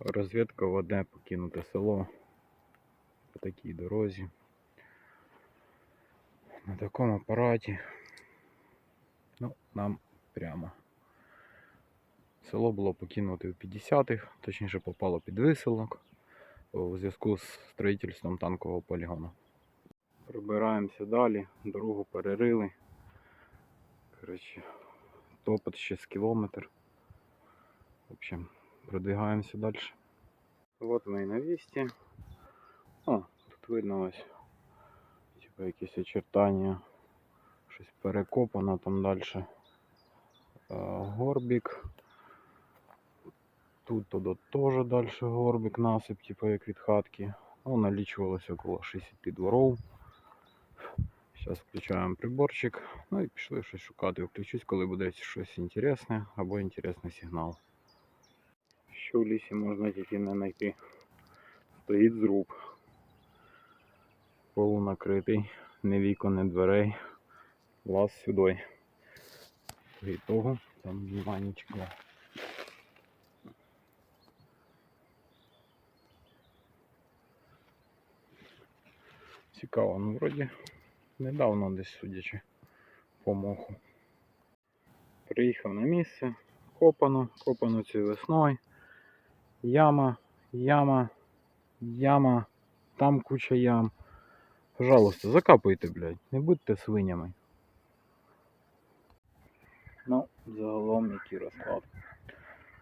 Розвідка в одне покинуте село по такій дорозі. На такому апараті. Ну, нам прямо. Село було покинуте в 50-х, точніше попало під виселок у зв'язку з строїтельством танкового полігону. Прибираємося далі, дорогу перерили. Коротше, топот ще з кілометр. В общем, продвигаємося далі. Вот ми і на місці. О, тут видно ось типу якісь очертання. Щось перекопано там далі. Горбік. Тут туди теж далі горбик, насип, типу як від хатки. Ну, налічувалося около 60 дворов. Зараз включаємо приборчик. Ну і пішли щось шукати. Включусь, коли буде щось інтересне або інтересний сигнал. Що в лісі можна тільки не знайти. Стоїть зруб. Полунакритий, не вікон, не дверей. Лаз сюди. По ітогу там нічого. Цікаво, ну вроді недавно десь судячи по моху. Приїхав на місце, копано, копано цією весною. Яма, яма, яма, там куча ям. Пожалуйста, закапуйте, блядь, не будьте свинями. Ну, загалом який розклад.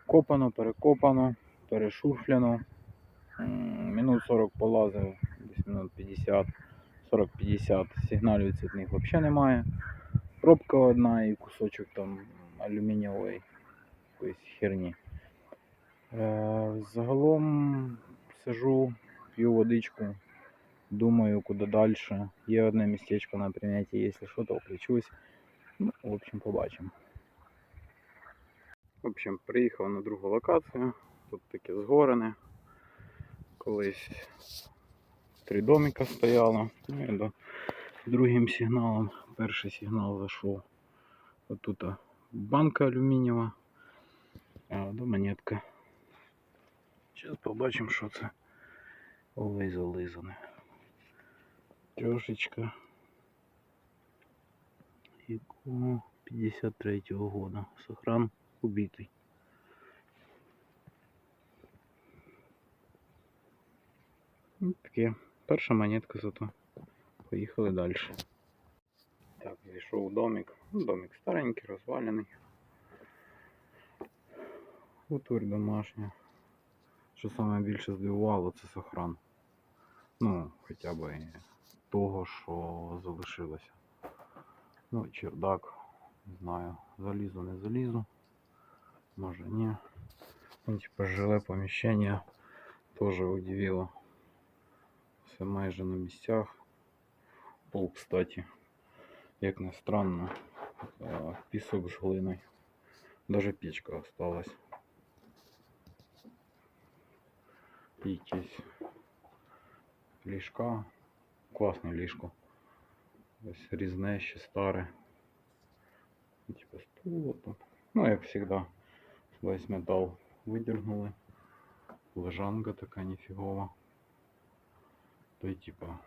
Копано, перекопано, перешуфляно. М, Минут 40 полазив, десь минут 50, 40-50 сигналів від них взагалі немає. Пробка одна і кусочок там алюмінієвої якоїсь херні. Е, загалом сижу, п'ю водичку, думаю, куди далі. Є одне містечко на прийняті, якщо що, то включусь. Ну, в общем, побачимо. В общем, приїхав на другу локацію. Тут таке згорене. Колись три домика стояло. Ну і до другим сигналом. Перший сигнал зайшов. Отут банка алюмінієва, а до монетка. Зараз побачимо, що це. Ой, зализане. Трошечка. Якого 53-го года. Сохран убитий. Ну, Таке. Перша монетка зато. Поїхали далі. Так, зійшов домик. Ну, домик старенький, розвалений. Утварь домашня. Що саме більше здивувало, це сохран. Ну, хоча б того, що залишилося. Ну, чердак, не знаю, залізу, не залізу. Може ні. Ну, типа жиле поміщення теж удивило. Все майже на місцях. Пол, кстати, як не странно, пісок з глиною. Даже печка осталась. І якісь ліжка. Класне ліжко. Ось різне, ще старе. Типа стуло. Ну, як завжди, весь метал видергнули. Лежанка така ніфігова. То й типа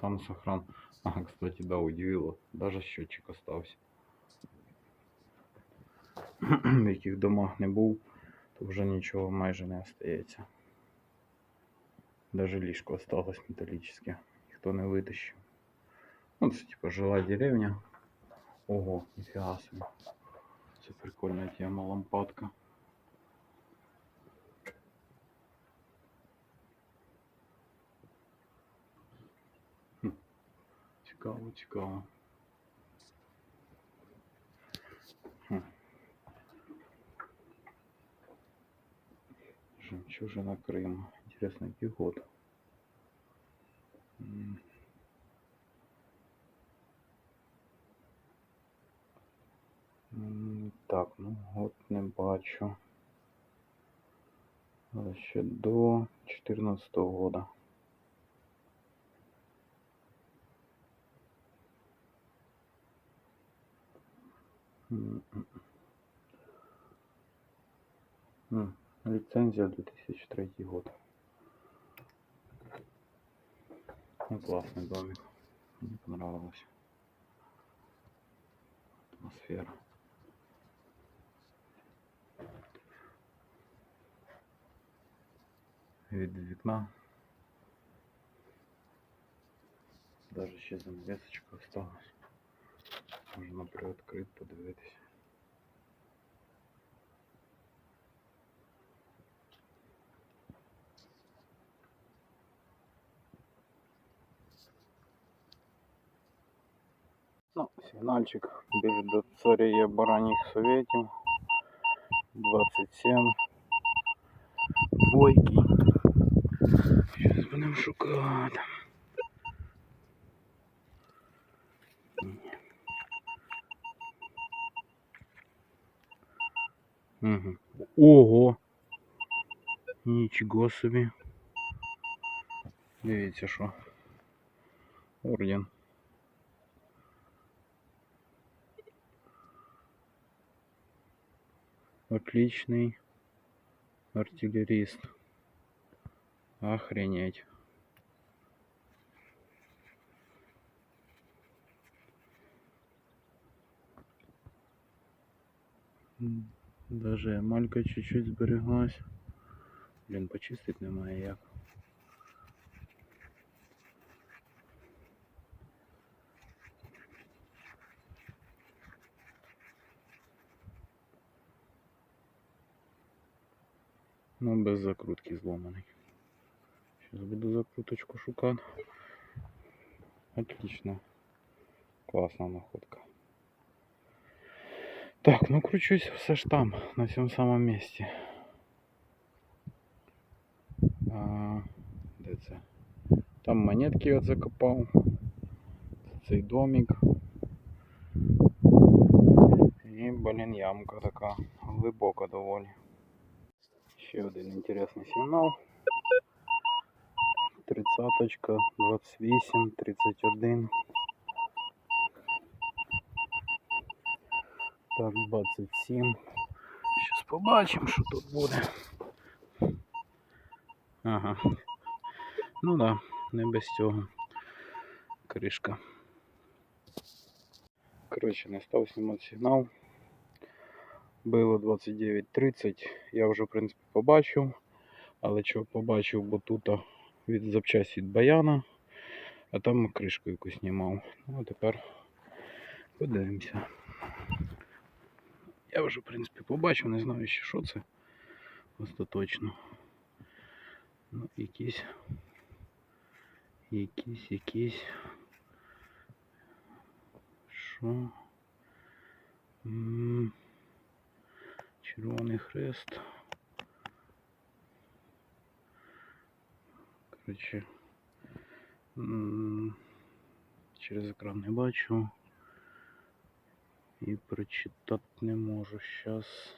сам сохран. Ага, кстати, да, удивило. Даже счетчик остався. В яких домах не був, то вже нічого майже не остається. Даже ліжко осталось металлическое. Ніхто не витащив. Ну, це типа жила деревня. Ого, ніфіга собі. Це прикольна тема лампадка. Хм. Цікаво, цікаво. Хм. Жемчужина Крыма. Интересно, який год? М. М, Так, ну год не бачу. Але ще до 14 года. М, м, м. М, Лицензия 2003 год. Ну, классный домик. Мне понравилось. Атмосфера. Від вікна. Даже ще занавесочка осталась. Можна приоткрити, подивитися. Ну, сигнальчик біжить до царія бараніх советів. 27. Бойкий. Зараз будемо шукати. Угу. Ого! Нічого собі. Дивіться що. Орден. Отличный артиллерист. Охренеть. Даже эмалька чуть-чуть збереглась. Блін, почистить немає як. Ну, без закрутки зломаний. Сейчас буду закруточку шукати. Отлично. Класна находка. Так, ну кручусь все ж там, на цьому самому місці. А, де це? Там монетки я закопав. Це цей домик. І, блін, ямка така глибока доволі. Ще один інтересний сигнал. Тридцаточка, 28, 31. Так, 27. Зараз побачимо, що тут буде. Ага. Ну да, не без цього. Кришка. Коротше, не став знімати сигнал. Було 29.30. Я вже, в принципі, побачив. Але чого побачив, бо тут від запчасті від баяна, а там кришку якусь знімав. Ну а тепер подивимося. Я вже, в принципі, побачив, не знаю ще що це остаточно. Ну, якісь, якісь, якісь. Що? М, Червоний хрест. Коротше, м, через екран не бачу. І прочитати не можу зараз.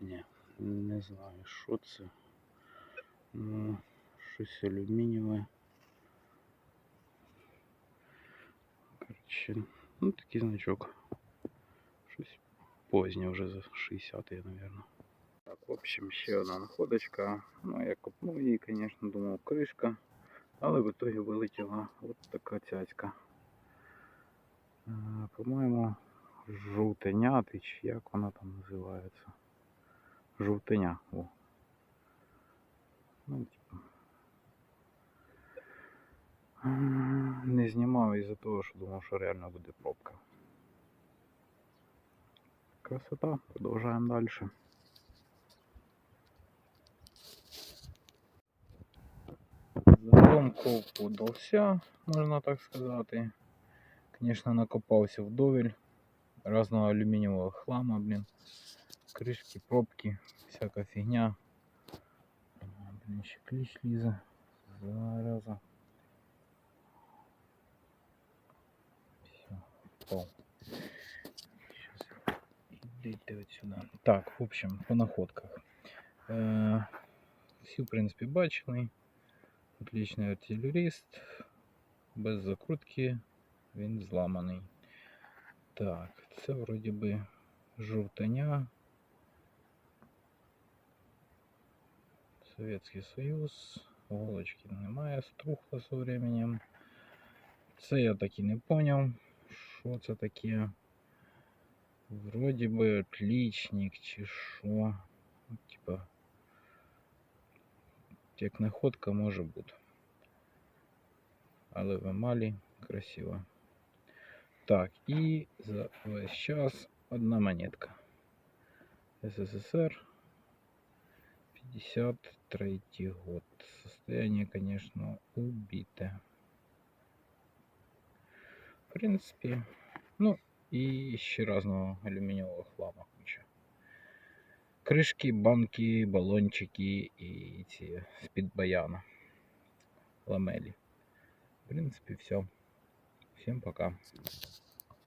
Ні, не знаю, що це. Ну, щось алюмінієве. Коротше, Ну такий значок. Щось позднє вже за 60 я, наверное. Так, в общем, ще одна находочка. Ну, я копнув її, звісно, думав, кришка. Але в итоге вилетіла от така цяцька. Е, По-моєму, жовтеняти, чи як вона там називається. Жовтеня. О. Ну, типу. Е, Не знімав із-за того, що думав, що реально буде пробка. Красота, продовжаємо далі. Загалом ков удався, можна так сказати. Звісно, накопався вдоволь. Разного алюмінієвого хлама, блін. Кришки, пробки, всяка фігня. Блін, ще кліщ лізе. Зараза. впав. Сейчас ідите от сюди. Так, в общем, по находках. Е, всі, в принципі, бачили. Отличний артилеріст. Без закрутки він зламаний. Так, це вроді би жовтеня. Советский Союз. Голочки немає, струхло со временем. Це я так і не поняв, що це таке. Вроді би отличник чи що. Ну, Типа. Як находка може бути. Але в емалі красиво. Так, і за весь час одна монетка. СССР 53 год. Состояние, конечно, убитое. В принципе, ну і ще разного алюмінієвого хлама куча. Кришки, банки, балончики і ці з-під баяна. Ламелі. В принципе, все. Всем пока.